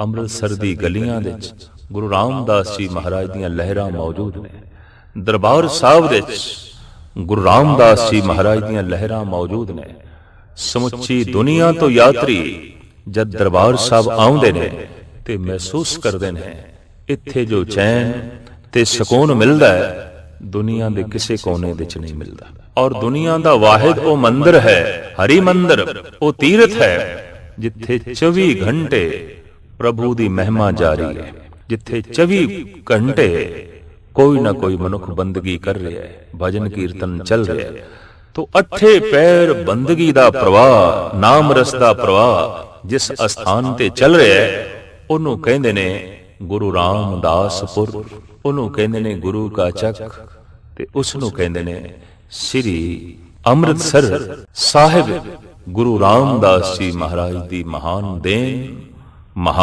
ਅੰਮ੍ਰਿਤਸਰ ਦੀ ਗਲੀਆਂ ਵਿੱਚ ਗੁਰੂ ਰਾਮਦਾਸ ਜੀ ਮਹਾਰਾਜ ਦੀਆਂ ਲਹਿਰਾਂ ਮੌਜੂਦ ਨੇ। ਦਰਬਾਰ ਸਾਹਿਬ ਵਿੱਚ ਗੁਰੂ ਰਾਮਦਾਸ ਜੀ ਮਹਾਰਾਜ ਦੀਆਂ ਲਹਿਰਾਂ ਮੌਜੂਦ ਨੇ। ਸਮੁੱਚੀ ਦੁਨੀਆ ਤੋਂ ਯਾਤਰੀ ਜਦ ਦਰਬਾਰ ਸਾਹਿਬ ਆਉਂਦੇ ਨੇ ਤੇ ਮਹਿਸੂਸ ਕਰਦੇ ਨੇ ਇੱਥੇ ਜੋ ਚੈਨ ਤੇ ਸਕੂਨ ਮਿਲਦਾ ਹੈ ਦੁਨੀਆ ਦੇ ਕਿਸੇ ਕੋਨੇ ਵਿੱਚ ਨਹੀਂ ਮਿਲਦਾ। ਔਰ ਦੁਨੀਆ ਦਾ ਵਾਹਿਦ ਉਹ ਮੰਦਰ ਹੈ ਹਰੀ ਮੰਦਰ ਉਹ ਤੀਰਥ ਹੈ ਜਿੱਥੇ 24 ਘੰਟੇ ਪ੍ਰਭੂ ਦੀ ਮਹਿਮਾ ਜਾਰੀ ਹੈ ਜਿੱਥੇ 24 ਘੰਟੇ ਕੋਈ ਨਾ ਕੋਈ ਮਨੁੱਖ ਬੰਦਗੀ ਕਰ ਰਿਹਾ ਹੈ ਭਜਨ ਕੀਰਤਨ ਚੱਲ ਰਿਹਾ ਹੈ। ਤੋ ਅੱਠੇ ਪੈਰ ਬੰਦਗੀ ਦਾ ਪ੍ਰਵਾਹ ਨਾਮ ਰਸ ਦਾ ਪ੍ਰਵਾਹ ਜਿਸ ਅਸਥਾਨ ਤੇ ਚੱਲ ਰਿਹਾ ਹੈ ਉਹਨੂੰ ਕਹਿੰਦੇ ਨੇ ਗੁਰੂ ਰਾਮਦਾਸਪੁਰ ਉਹਨੂੰ ਕਹਿੰਦੇ ਨੇ ਗੁਰੂ ਕਾ ਚੱਕ ਤੇ ਉਸ ਨੂੰ ਕਹਿੰਦੇ ਨੇ ਸ੍ਰੀ ਅੰਮ੍ਰਿਤਸਰ ਸਾਹਿਬ ਗੁਰੂ ਰਾਮਦਾਸ ਜੀ ਮਹਾਰਾਜ ਦੀ ਮਹਾਨ ਦੇਨ ਮਹਾਨ